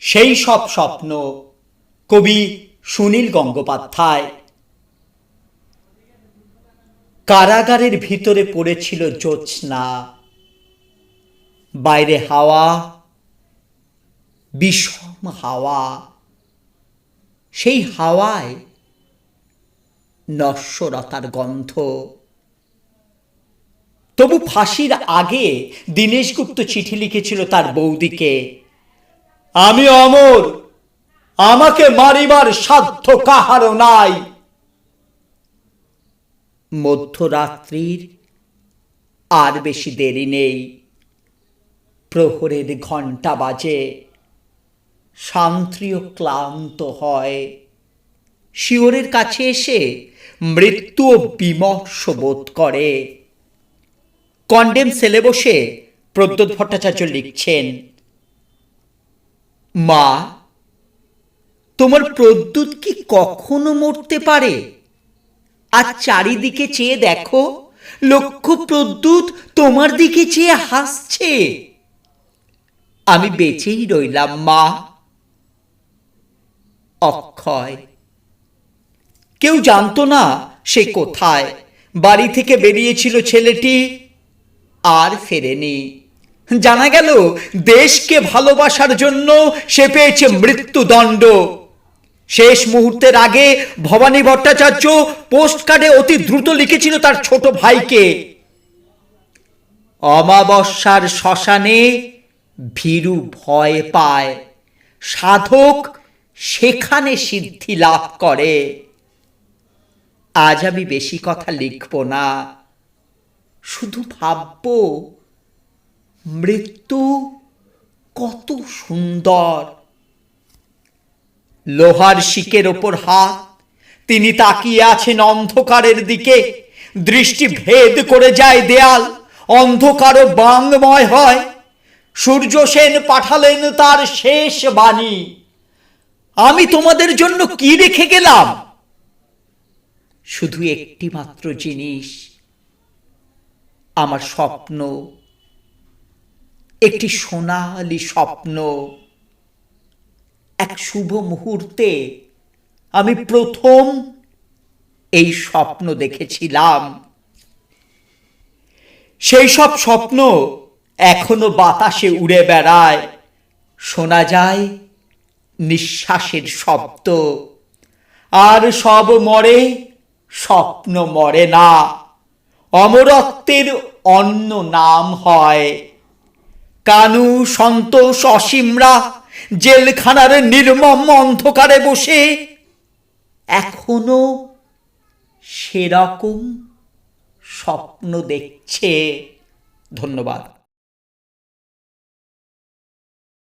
সেই সব স্বপ্ন কবি সুনীল গঙ্গোপাধ্যায়। কারাগারের ভিতরে পড়েছিল জ্যোৎস্না। বাইরে হাওয়া, বিষম হাওয়া। সেই হাওয়ায় নশ্বরতার গন্ধ। তবু ফাঁসির আগে দীনেশ গুপ্ত চিঠি লিখেছিল তার বৌদিকে। আমি অমর। আমাকে মারিবার সাধ্য কাহারও নাই। মধ্যরাত্রির আর বেশি দেরি নেই। প্রহরের ঘণ্টা বাজে। শান্ত্রীয় ক্লান্ত হয়। শিওরের কাছে এসে মৃত্যু বিমর্ষ বোধ করে। কন্ডেম সেলে বসে প্রদ্যোৎ ভট্টাচার্য লিখছেন মা, তোমার প্রদ্যুৎ কি কখনো মরতে পারে? আর চারিদিকে চেয়ে দেখো, লক্ষ্য প্রদ্যুৎ তোমার দিকে চেয়ে হাসছে। আমি বেঁচেই রইলাম, মা। অক্ষয়, কেউ জানতো না সে কোথায়? বাড়ি থেকে বেরিয়েছিল ছেলেটি, আর ফেরেনি। জানা গেল, দেশকে ভালোবাসার জন্য সে পেয়েছে মৃত্যুদণ্ড। শেষ মুহূর্তের আগে ভবানী ভট্টাচার্য পোস্ট কার্ডে অতি দ্রুত লিখেছিল তার ছোট ভাইকে। অমাবস্যার শ্মশানে ভীরু ভয় পায়। সাধক সেখানে সিদ্ধি লাভ করে। আজ আমি বেশি কথা লিখব না। শুধু ভাবব মৃত্যু কত সুন্দর। লোহার শিকের ওপর হাত, তিনি তাকিয়ে আছেন অন্ধকারের দিকে। দৃষ্টি ভেদ করে যায় দেয়াল, অন্ধকারও বাংময় হয়। সূর্য সেন পাঠালেন তার শেষ বাণী। আমি তোমাদের জন্য কি রেখে গেলাম? শুধু একটি মাত্র জিনিস, আমার স্বপ্ন। একটি সোনালি স্বপ্ন। এক শুভ মুহূর্তে আমি প্রথম এই স্বপ্ন দেখেছিলাম। সেই সব স্বপ্ন এখনও বাতাসে উড়ে বেড়ায়। শোনা যায় নিঃশ্বাসের শব্দ। আর সব মরে, স্বপ্ন মরে না। অমরত্বের অন্য নাম হয়। কানু সন্তোষ অসীমরা জেলখানার নির্মম অন্ধকারে বসে। এখনও সেরকম স্বপ্ন দেখছে। ধন্যবাদ।